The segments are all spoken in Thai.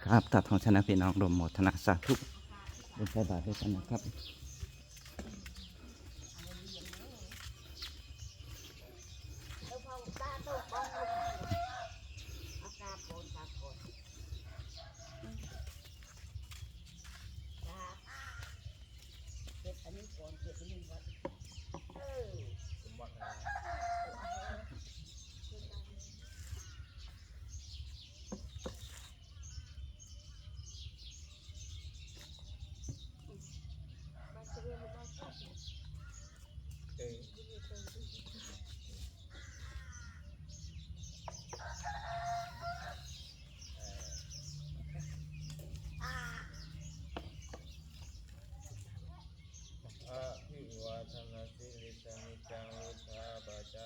ครับตัดของชนะพี่น้องรวมหมดธนาสาธุบนใส่บาตรด้วยกันนะครับ อะภิวาทนาสิริสนิจังวุธาปจา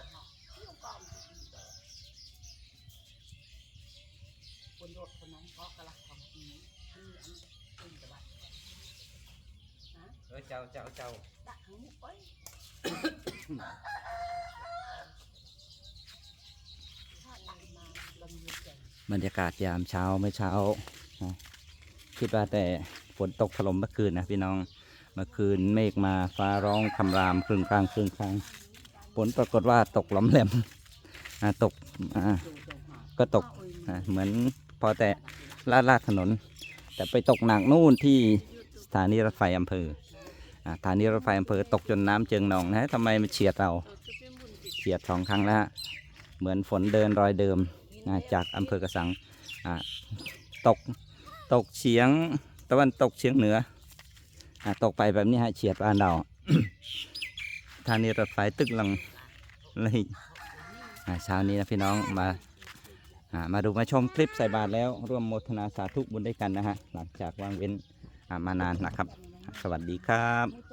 ะหอกเที่ยวกอมคนรถคนนั้นก็กระลักของนี้นี่อันเป็นตะวันเออเจ้าเจ้าเจ้า đặt hắn một บรรยากาศยามเช้าเมื่อเช้า คิดว่าแต่ฝนตกถล่มเมื่อคืนนะพี่น้อง เมื่อคืนเมฆมาฟ้าร้องคำรามครึ่งกลางครึ่งกลางผลปรากฏว่าตกหล้อมแหลมตกก็ตกเหมือนพอแต่ลาดลาดถนน แต่ไปตกหนักนู่นที่สถานีรถไฟอำเภอ สถานีรถไฟอำเภอตกจนน้ำเจิงหนองนะทำไมมันเฉียดเราเฉียดสองครั้งแล้วฮะเหมือนฝนเดินรอยเดิมจากอำเภอกระสังตกตกเฉียงตะวันตกเฉียงเหนืออตกไปแบบนี้ฮะเฉียดบ้านเราสถานีรถไฟตึกลังเลยอ่าเช้านี้นะพี่น้องมามาดูมาชมคลิปใส่บาตรแล้วร่วมโมทนาสาธุบุญด้วยกันนะฮะหลังจากวางเว้นมานานนะครับ สวัสดีครับ